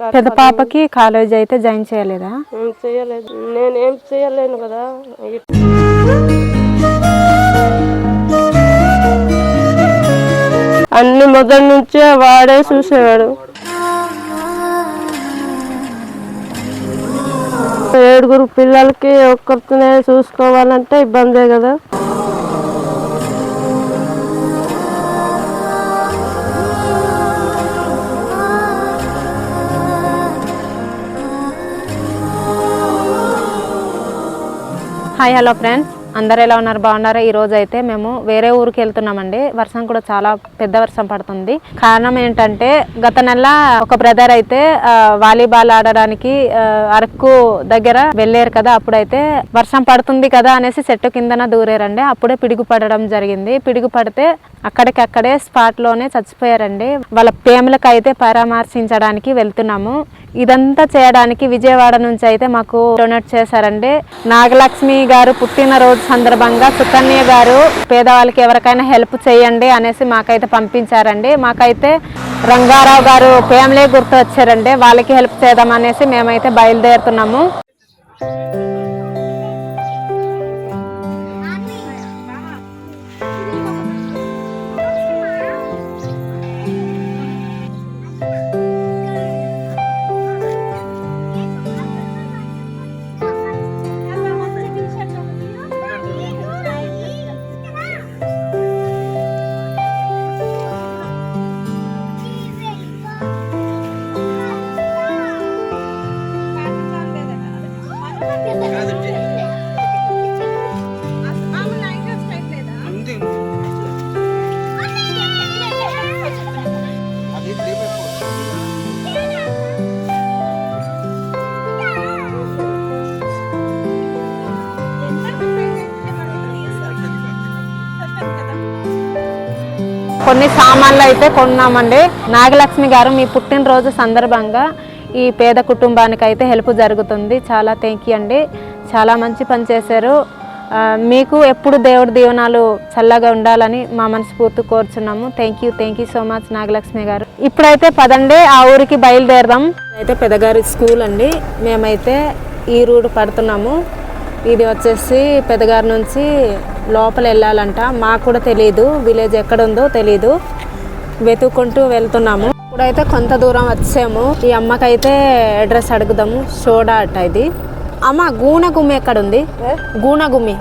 పెద్ద పాపకి కాలేజ్ అయితే జాయిన్ చేయలేదా? చేయలేదు. నేనేం చేయలేను కదా. అన్ని మొదటి నుంచే వాడే చూసేవాడు. ఏడుగురు పిల్లలకి ఒక్కరితోనే చూసుకోవాలంటే ఇబ్బందే కదా. Hi hello friends. అందరు ఎలా ఉన్నారు? బాగున్నారా? ఈరోజు అయితే మేము వేరే ఊరికి వెళ్తున్నామండి. వర్షం కూడా చాలా పెద్ద వర్షం పడుతుంది. కారణం ఏంటంటే గత నెల ఒక బ్రదర్ అయితే వాలీబాల్ ఆడడానికి అరకు దగ్గర వెళ్ళారు కదా అప్పుడైతే వర్షం పడుతుంది కదా అనేసి చెట్టు కిందన దూరారండి. అప్పుడే పిడుగు పడడం జరిగింది. పిడుగు పడితే అక్కడికక్కడే స్పాట్లోనే చచ్చిపోయారండి. వాళ్ళ ప్రేమలకు అయితే పరామర్శించడానికి వెళ్తున్నాము. ఇదంతా చేయడానికి విజయవాడ నుంచి అయితే మాకు డొనేట్ చేశారండి. నాగలక్ష్మి గారు పుట్టినరోజు సందర్భంగా సుకన్య గారు పేదవాళ్ళకి ఎవరికైనా హెల్ప్ చేయండి అనేసి మాకైతే పంపించారండి. మాకైతే రంగారావు గారు ఫ్యామిలీ గుర్తు వచ్చారండి వాళ్ళకి హెల్ప్ చేద్దాం అనేసి మేమైతే బయలుదేరుతున్నాము. కొన్ని సామాన్లు అయితే కొన్నామండి. నాగలక్ష్మి గారు మీ పుట్టినరోజు సందర్భంగా ఈ పేద కుటుంబానికి అయితే హెల్ప్ జరుగుతుంది. చాలా థ్యాంక్ యూ అండి. చాలా మంచి పని చేశారు. మీకు ఎప్పుడు దేవుడి దీవెనాలు చల్లగా ఉండాలని మా మనస్ఫూర్తి కోరుచున్నాము. Thank you thank you so much Nagalakshmi గారు. ఇప్పుడైతే పదండి ఆ ఊరికి బయలుదేరదాం. అయితే పెదగారి స్కూల్ అండి. మేమైతే ఈ రూట్ పడుతున్నాము. ఇది వచ్చేసి పెదగారి నుంచి లోపల వెళ్ళాలంట మాకు కూడా తెలియదు విలేజ్ ఎక్కడ ఉందో తెలియదు వెతుక్కుంటూ వెళ్తున్నాము. ఇప్పుడైతే కొంత దూరం వచ్చాము. ఈ అమ్మకైతే అడ్రస్ అడుగుదాము. సోడా అట్ట ఇది. అమ్మ గూన గుమ్మి ఎక్కడ ఉంది గూన గుమ్మి.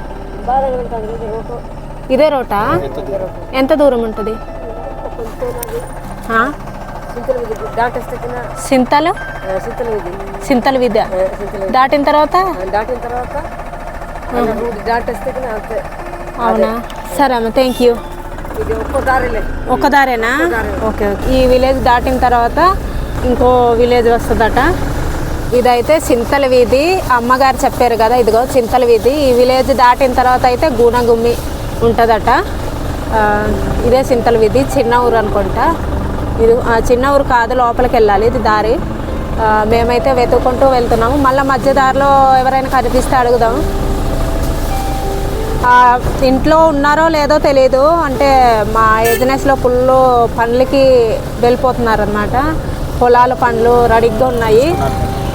ఇదే రోటా? ఎంత దూరం ఉంటుంది? సింతలు? సింతల విద్య. దాటిన తర్వాత? దాటిన తర్వాత? దాటేస్తే అంతే. అవునా? సరే అమ్మ థ్యాంక్ యూ ఒక దారేనా? Okay okay. ఈ విలేజ్ దాటిన తర్వాత ఇంకో విలేజ్ వస్తుందట. ఇదైతే చింతల వీధి. అమ్మగారు చెప్పారు కదా ఇదిగో చింతల వీధి. ఈ విలేజ్ దాటిన తర్వాత అయితే గూనగుమ్మి ఉంటుందట. ఇదే చింతల వీధి చిన్న ఊరు అనుకుంటా. ఇది చిన్న ఊరు కాదు లోపలికి వెళ్ళాలి. ఇది దారి. మేమైతే వెతుక్కుంటూ వెళ్తున్నాము. మళ్ళీ మధ్య దారిలో ఎవరైనా కనిపిస్తే అడుగుదాము ఇంట్లో ఉన్నారో లేదో తెలియదు అంటే మా ఏజెన్సీలో ఫుల్ పనులకి వెళ్ళిపోతున్నారు అనమాట పొలాల పనులు రెడీగా ఉన్నాయి.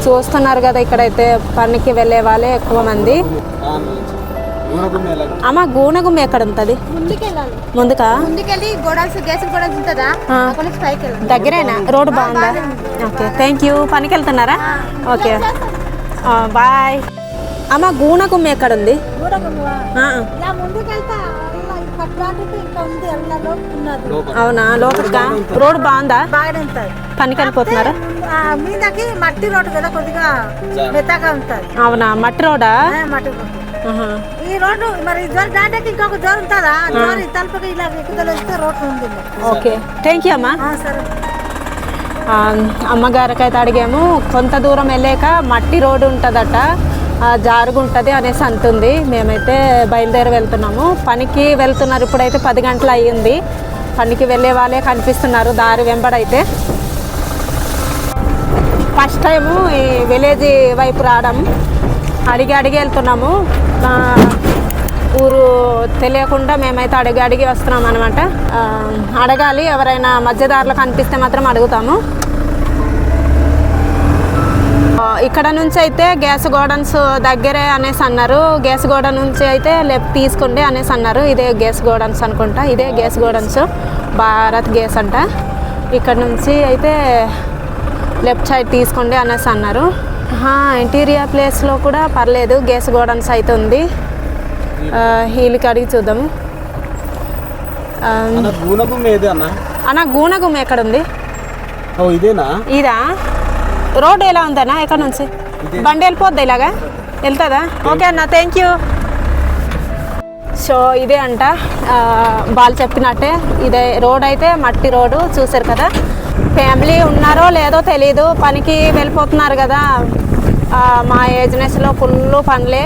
చూస్తున్నారు కదా ఇక్కడైతే పనికి వెళ్ళే వాళ్ళే ఎక్కువ మంది. అమ్మ గూనగుమ్మ ఎక్కడ ఉంటుంది? ముందుకా? దగ్గరేనా? రోడ్డు బాగుందా? ఓకే థ్యాంక్ యూ పనికి వెళ్తున్నారా ఓకే బాయ్. అమ్మ గూనగుమ్మ ఎక్కడ ఉంది. అవునా? లోపలికా? రోడ్డు బాగుందా. పనికి వెళ్ళిపోతున్నారా ఆ, మీదకి మట్టి రోడ్డు కదా కొద్దిగా మెత్తగా ఉంటుంది. అవునా? మట్టి రోడా మట్టి రోడ్డు. ఆహా. ఈ రోడ్డు మరి జ్వరం దాటాక ఇంకొక జ్వరం ఉంటుందా? జ్వరం తలుపుకి ఇలా ఎక్కుదలు వస్తే రోడ్డు ఉంది. ఓకే. థ్యాంక్ యూ అమ్మా. సరే. అమ్మగారికి అయితే అడిగాము కొంత దూరం వెళ్ళాక మట్టి రోడ్డు ఉంటుందట. జారుగుంటుంది ఉంటుంది అనేసి అంటుంది. మేమైతే బయలుదేరి వెళ్తున్నాము. పనికి వెళ్తున్నారు. ఇప్పుడైతే పది గంటలు అయ్యింది. పనికి వెళ్ళే వాళ్ళే కనిపిస్తున్నారు. దారి వెంబడైతే. ఫస్ట్ టైము ఈ విలేజ్ వైపు రావడం. అడిగి అడిగి వెళ్తున్నాము. ఊరు తెలియకుండా మేమైతే అడిగి అడిగి వస్తున్నాం అనమాట అడగాలి. ఎవరైనా మధ్యదారులు కనిపిస్తే మాత్రం అడుగుతాము. ఇక్కడ నుంచి అయితే గ్యాస్ గోడన్స్ దగ్గరే అనేసి అన్నారు. గ్యాస్ గోడన్ నుంచి అయితే లెఫ్ట్ తీసుకోండి అనేసి అన్నారు. ఇదే గ్యాస్ గోడన్స్ అనుకుంటా. ఇదే గ్యాస్ గోడన్స్. భారత్ గ్యాస్ అంట. ఇక్కడ నుంచి అయితే లెఫ్ట్ సైడ్ తీసుకోండి అనేసి అన్నారు. ఇంటీరియర్ ప్లేస్లో కూడా పర్లేదు. గ్యాస్ గోడన్స్ అయితే ఉంది. వీళ్ళకి అడిగి చూద్దాము. అన్న గూనగుమ్మ ఎక్కడ ఉంది? ఇదేనా? ఇదా? రోడ్ ఎలా ఉందన్నా? ఎక్కడ నుంచి? బండి వెళ్ళిపోద్ది ఇలాగా? వెళ్తుందా? ఓకే. అన్న థ్యాంక్ యూ సో ఇదే అంట. వాళ్ళు చెప్పినట్టే ఇదే రోడ్ అయితే మట్టి రోడ్డు చూసారు కదా? ఫ్యామిలీ ఉన్నారో లేదో తెలీదు. పనికి వెళ్ళిపోతున్నారు కదా? మా ఏజ్నెస్లో ఫుల్ పనులే.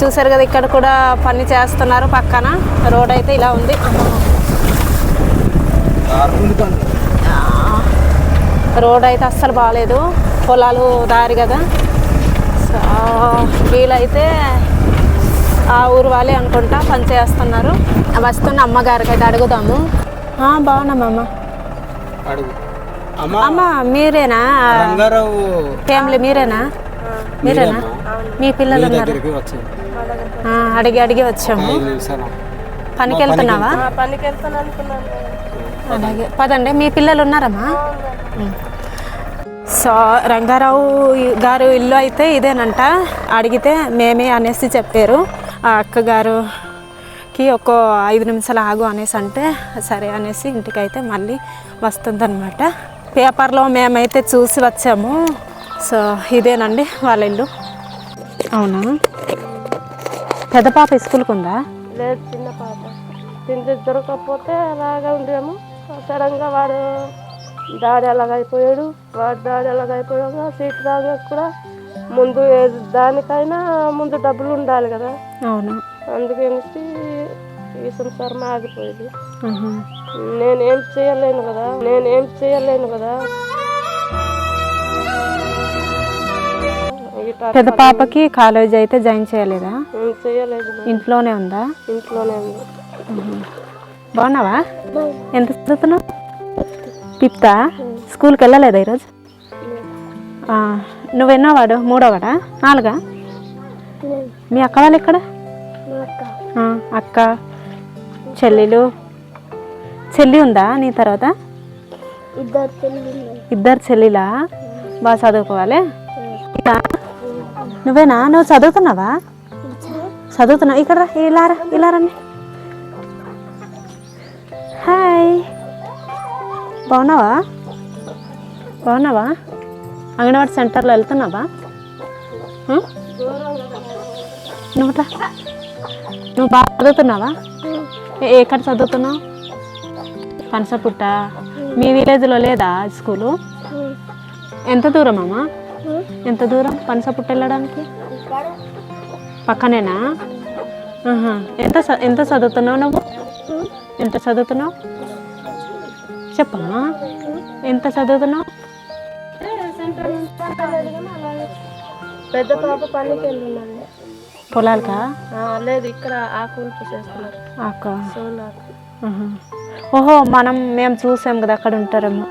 చూసారు కదా ఇక్కడ కూడా పని చేస్తున్నారు పక్కన. రోడ్ అయితే ఇలా ఉంది. రోడ్ అయితే అస్సలు బాగాలేదు పొలాలు దారి కదా. వీళ్ళైతే ఆ ఊరు వాళ్ళే అనుకుంటా పని చేస్తున్నారు. వస్తున్న అమ్మగారికి అయితే అడుగుదాము. ఆ, బాగున్నామమ్మ అడుగు. అమ్మ అమ్మ మీరేనా? ఫ్యామిలీ మీరేనా? మీరేనా? మీ పిల్లలు ఉన్నారు. దగ్గరికి వచ్చాను. ఆ, అడిగి అడిగి వచ్చాము. పనికి వెళ్తున్నావా పనికి వెళ్తాను అనుకున్నాను. అలాగే. పదండి మీ పిల్లలు ఉన్నారమ్మా సో రంగారావు గారు ఇల్లు అయితే ఇదేనంట. అడిగితే మేమే అనేసి చెప్పారు. ఆ అక్కగారుకి ఒక ఐదు నిమిషాలు ఆగు అనేసి అంటే సరే అనేసి ఇంటికైతే మళ్ళీ వస్తుందన్నమాట. పేపర్లో మేమైతే చూసి వచ్చాము. సో ఇదేనండి వాళ్ళ ఇల్లు. అవునా? పెద్ద పాప స్కూల్కి ఉందా? లేదు చిన్న పాప. తిండి దొరకకపోతే అలాగా ఉండేము. సడన్గా వాడు డాడీ అలాగైపోయాడు వాడు డాడీ అలాగైపోయాక సీట్ రాగా కూడా ముందు దానికైనా ముందు డబ్బులు ఉండాలి కదా. అవును. అందుకనేసి ఈ సంసారం ఆగిపోయింది. నేనేం చేయలేను కదా? నేనేం చేయలేను కదా? పెద్ద పాపకి కాలేజ్ అయితే జాయిన్ చేయలేదా? చేయలేదు ఇంట్లోనే ఉందా? ఇంట్లోనే ఉంది. బాగున్నావా? ఎంత చదువుతున్నావు? ఫిఫ్తా? స్కూల్కి వెళ్ళలేదా ఈరోజు? నువ్వెన్నో వాడు? మూడో వాడా? నాలుగా? మీ అక్క వాళ్ళు ఎక్కడ? అక్క. చెల్లెలు. చెల్లి ఉందా నీ తర్వాత? ఇద్దరు చెల్లిలా బాగా చదువుకోవాలి. నువ్వేనా? నువ్వు చదువుతున్నావా? చదువుతున్నావు. ఇక్కడ ఇలా ఇలా రండి హాయ్. బాగున్నావా? బాగున్నావా? అంగన్వాడి సెంటర్లో వెళ్తున్నావా? నువ్వుట నువ్వు నువ్వు బాగా చదువుతున్నావా? ఏ- ఎక్కడ చదువుతున్నావు? పనసపుట్ట మీ విలేజ్లో లేదా స్కూలు? ఎంత దూరం అమ్మా? ఎంత దూరం పనసపుట్ట వెళ్ళడానికి? పక్కనేనా? ఎంత చ- ఎంత చదువుతున్నావు నువ్వు? ఎంత చదువుతున్నావు? చెప్పమ్మా. ఎంత చదువుతున్నావు? పెద్ద పాప పనికి వెళ్ళిందండి. పొలాలకా? లేదు ఇక్కడ ఆకులు చేస్తున్నారు. ఆహా. ఓహో మనం మేము చూసాం కదా అక్కడ ఉంటారేమో.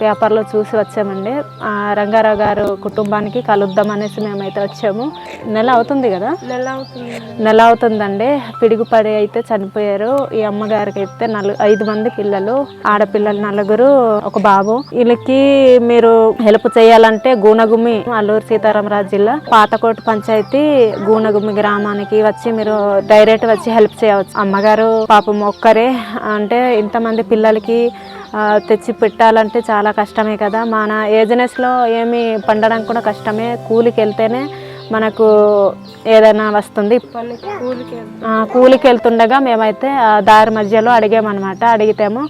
పేపర్లో చూసి వచ్చామండి. ఆ, రంగారావు గారు కుటుంబానికి కలుద్దాం అనేసి మేమైతే వచ్చాము. నెల అవుతుంది కదా? నెల అవుతుంది. నెల అవుతుందండి. పిడుగుపడి అయితే చనిపోయారు. ఈ అమ్మగారికి అయితే నలు ఐదు మంది పిల్లలు ఆడపిల్లలు నలుగురు ఒక బాబు. వీళ్ళకి మీరు హెల్ప్ చేయాలంటే గూనగుమి అల్లూరు సీతారామరాజు జిల్లా పాతకోట పంచాయతీ గూనగుమి గ్రామానికి వచ్చి మీరు డైరెక్ట్ వచ్చి హెల్ప్ చేయవచ్చు. అమ్మగారు పాపం ఒక్కరే. అంటే ఇంతమంది పిల్లలకి తెచ్చి పెట్టాలంటే చాలా కష్టమే కదా. మన ఏజినెస్లో ఏమి పండడం కూడా కష్టమే. కూలికి వెళ్తేనే మనకు ఏదైనా వస్తుంది. కూలికి వెళ్తుండగా మేమైతే దారి మధ్యలో అడిగామన్నమాట. అడిగితేమో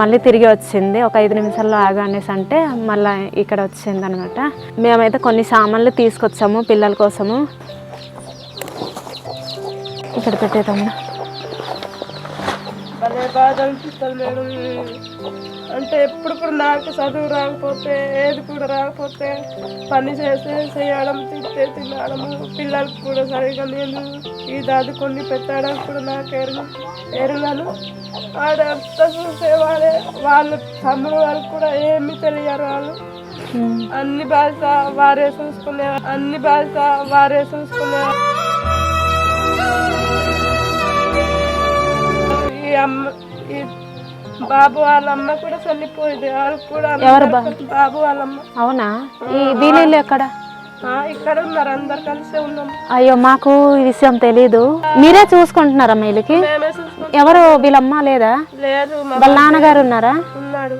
మళ్ళీ తిరిగి వచ్చింది. ఒక ఐదు నిమిషాల్లో ఆగానేసి అంటే మళ్ళీ ఇక్కడ వచ్చింది అనమాట మేమైతే కొన్ని సామాన్లు తీసుకొచ్చాము పిల్లల కోసము. ఇక్కడ పెట్టేద్దాము భలే బాధ అనిపిస్తుంది మేడం అంటే ఎప్పుడు కూడా నాకు చదువు రాకపోతే ఏది కూడా రాకపోతే పని చేస్తే చేయడం తింటే తినడము పిల్లలకు కూడా సరిగా నేను ఈ దాది కొన్ని పెట్టడానికి కూడా నాకు ఎరుగు ఎరుగను వాడంతా వాళ్ళే వాళ్ళ తమ్ముడు వాళ్ళు కూడా ఏమి తెలియరు వాళ్ళు. అన్ని భాష వారే చూసుకునే అన్ని భాష వారే చూసుకునే. ఈ అమ్మ ఈ బాబు వాళ్ళ అమ్మ కూడా చనిపోయింది. వాళ్ళకి కూడా ఎవరు అందరు- బాబు వాళ్ళమ్మ. అవునా? ఈ వీళ్ళు ఎక్కడ? ఇక్కడ ఉన్నారు. అందరు కలిసే ఉన్నాం. అయ్యో మాకు ఈ విషయం తెలీదు. మీరే చూసుకుంటున్నారా వీళ్ళకి మేమే చూసుకుంటాం ఎవరు వీళ్ళమ్మ లేదా? లేదు మా వాళ్ళ నాన్నగారు ఉన్నారా? ఉన్నాడు.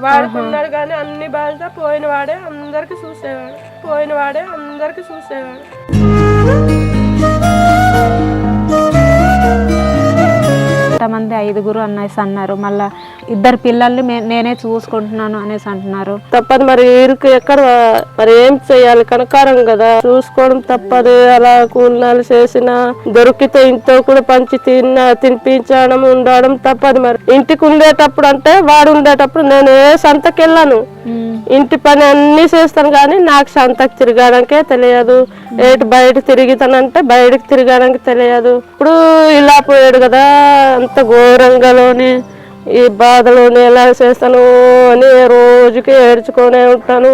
వాడికి ఉన్నాడు కానీ అన్ని బాధ్యత పోయిన వాడే అందరికి చూసేవాడు. పోయిన వాడే అందరికి చూసేవాడు. ఎంతమంది ఐదుగురు అనేసి అన్నారు. మళ్ళీ ఇద్దరు పిల్లల్ని నేనే చూసుకుంటున్నాను అనేసి అంటున్నారు. తప్పదు మరి ఇరుకు ఎక్కడ మరి ఏం చేయాలి? కనకారం కదా. చూసుకోవడం తప్పదు. అలా కూలినాలు చేసిన దొరికితే ఇంట్లో కూడా పంచి తిన్న తినిపించడం ఉండడం తప్పదు మరి. ఇంటికి ఉండేటప్పుడు అంటే వాడు ఉండేటప్పుడు నేను ఏ సంతకి వెళ్ళాను. ఇంటి పని అన్ని చేస్తాను కానీ నాకు సంతకు తిరగడానికే తెలియదు. ఏటు బయట తిరుగుతానంటే బయటకు తిరగడానికి తెలియదు. ఇప్పుడు ఇలా పోయాడు కదా అంత ఘోరంగాలోని. ఈ బాధలోని ఎలా చేస్తాను అని రోజుకి ఏడ్చుకొని ఉంటాను.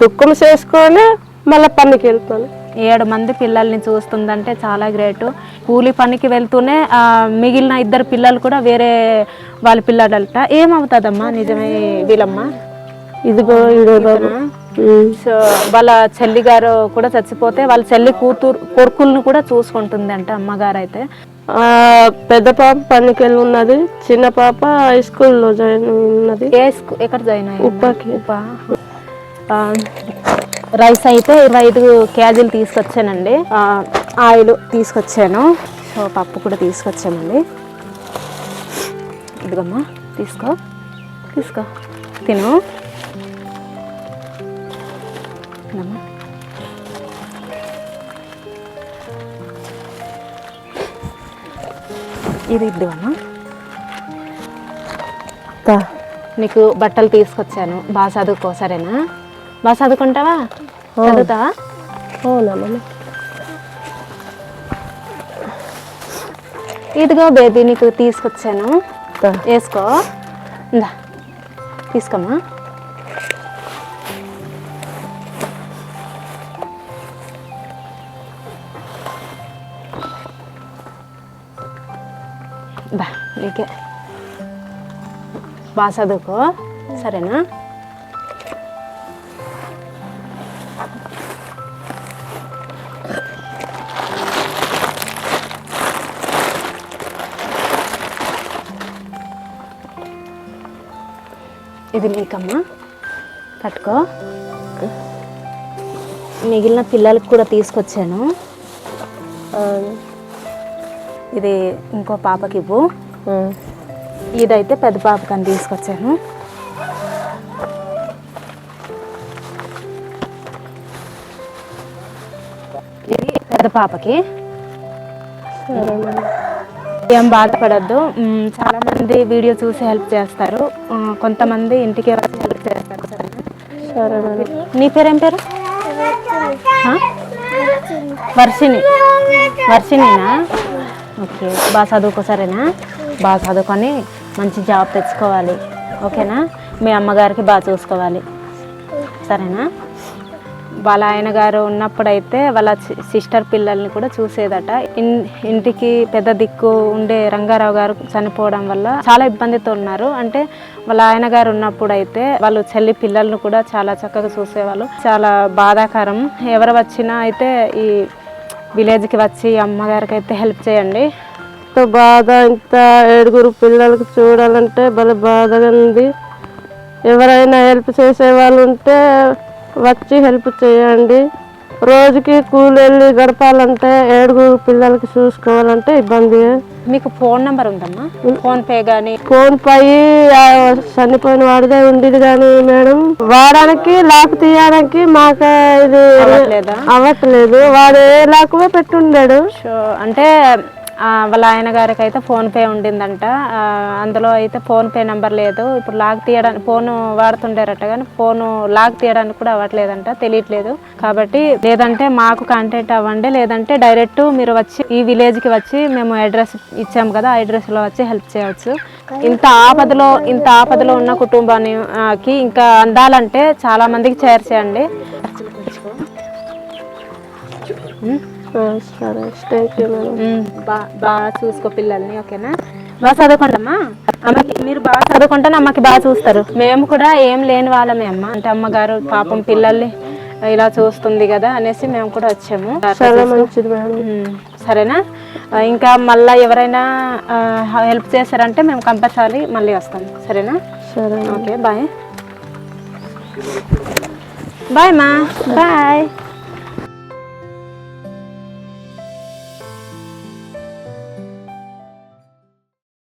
దుఃఖం చేసుకొని మళ్ళీ పనికి వెళ్తాను. ఏడు మంది పిల్లల్ని చూస్తుందంటే చాలా గ్రేట్. కూలి పనికి వెళ్తూనే మిగిలిన ఇద్దరు పిల్లలు కూడా వేరే వాళ్ళ పిల్లలట. ఏమవుతుందమ్మా నిజమే వీళ్ళమ్మ ఇదిగో సో వాళ్ళ చెల్లి గారు కూడా చచ్చిపోతే వాళ్ళ చెల్లి కూతురు కొడుకులను కూడా చూసుకుంటుంది అంట అమ్మగారు అయితే పెద్ద పాప పనికి వెళ్ళి ఉన్నది. చిన్న పాప హై స్కూల్లో జాయిన్ ఉన్నది. ఏ ఎక్కడ జాయిన్ అయ్యింది ఉప్పకి. రైస్ అయితే ఇరవై ఐదు కేజీలు తీసుకొచ్చానండి. ఆయిల్ తీసుకొచ్చాను. సో పప్పు కూడా తీసుకొచ్చానండి ఇదిగమ్మా తీసుకో. తీసుకో. తిను. ఇది ఇద్దామా? నీకు బట్టలు తీసుకొచ్చాను. బాగా చదువుకో సరేనా? బాగా చదువుకుంటావా? చదువుతావా? అవునా ఇదిగో బేబీ నీకు తీసుకొచ్చాను. వేసుకో. ఇందా తీసుకోమ్మా. నీకే. బాగా చదువుకో సరేనా? ఇది నీకమ్మా. పట్టుకో. మిగిలిన పిల్లలకి కూడా తీసుకొచ్చాను. ఇది ఇంకో పాపకి ఇవ్వు. ఇదైతే పెద్ద పాపకి అని తీసుకొచ్చాను. ఇది పెద్ద పాపకి. ఏం బాధపడద్దు. చాలామంది వీడియో చూసి హెల్ప్ చేస్తారు. కొంతమంది ఇంటికి వచ్చి హెల్ప్ చేస్తారు. సరే నీ పేరేం? పేరు వర్షిణి. వర్షిని వర్షినినా ఓకే. బాగా చదువుకో సరేనా? బాగా చదువుకొని మంచి జాబ్ తెచ్చుకోవాలి. ఓకేనా? మీ అమ్మగారికి బాగా చూసుకోవాలి. సరేనా? వాళ్ళ ఆయన గారు ఉన్నప్పుడైతే వాళ్ళ సిస్టర్ పిల్లల్ని కూడా చూసేదట. ఇన్- ఇంటికి పెద్ద దిక్కు ఉండే రంగారావు గారు చనిపోవడం వల్ల చాలా ఇబ్బందితో ఉన్నారు. అంటే వాళ్ళ ఆయన గారు ఉన్నప్పుడు అయితే వాళ్ళు చెల్లి పిల్లల్ని కూడా చాలా చక్కగా చూసేవాళ్ళు. చాలా బాధాకరం. ఎవరు వచ్చినా అయితే ఈ విలేజ్కి వచ్చి అమ్మగారికి అయితే హెల్ప్ చేయండి. ఇంత బాధ ఇంత ఏడుగురు పిల్లలకి చూడాలంటే భలే బాధగా ఉంది. ఎవరైనా హెల్ప్ చేసే వాళ్ళు ఉంటే వచ్చి హెల్ప్ చేయండి. రోజుకి కూలి వెళ్ళి గడపాలంటే ఏడుగురు పిల్లలకి చూసుకోవాలంటే ఇబ్బంది. మీకు ఫోన్ నెంబర్ ఉందమ్మా? ఫోన్ పే కానీ ఫోన్ పై చనిపోయిన వాడిదే ఉండేది కానీ మేడం. వాడానికి లాక్ తీయడానికి మాకు ఇది అవ్వట్లేదా? వాడు ఏ లాకువే పెట్టుండాడు అంటే వాళ్ళ ఆయన గారికి అయితే ఫోన్ పే ఉండిందంట. అందులో అయితే ఫోన్ పే నెంబర్ లేదు. ఇప్పుడు లాక్ తీయడానికి ఫోన్ వాడుతుండారట కానీ ఫోన్ లాక్ తీయడానికి కూడా అవ్వట్లేదంట తెలియట్లేదు. కాబట్టి లేదంటే మాకు కాంటాక్ట్ అవ్వండి. లేదంటే డైరెక్ట్ మీరు వచ్చి ఈ విలేజ్కి వచ్చి మేము అడ్రస్ ఇచ్చాము కదా ఆ అడ్రస్లో వచ్చి హెల్ప్ చేయవచ్చు ఇంత ఆపదలో ఇంత ఆపదలో ఉన్న కుటుంబాన్ని ఆ, కి ఇంకా అందాలంటే చాలా మందికి చేర్చేయండి. సరే థ్యాంక్ యూ మేడం ఉమ్, బా- బాగా చూసుకో పిల్లల్ని ఓకేనా బాగా చదువుకోండమ్మా అమ్మకి మీరు బాగా చదువుకుంటే అమ్మకి బాగా చూస్తారు. మేము కూడా ఏం లేని వాళ్ళమే అమ్మ. అంటే అమ్మగారు పాపం పిల్లల్ని ఇలా చూస్తుంది కదా అనేసి మేము కూడా వచ్చాము. సరేనా? ఇంకా మళ్ళీ ఎవరైనా హెల్ప్ చేశారంటే మేము కంపల్సరీ మళ్ళీ వస్తాం. సరేనా? సరే. Okay bye. బాయ్ మా. బాయ్.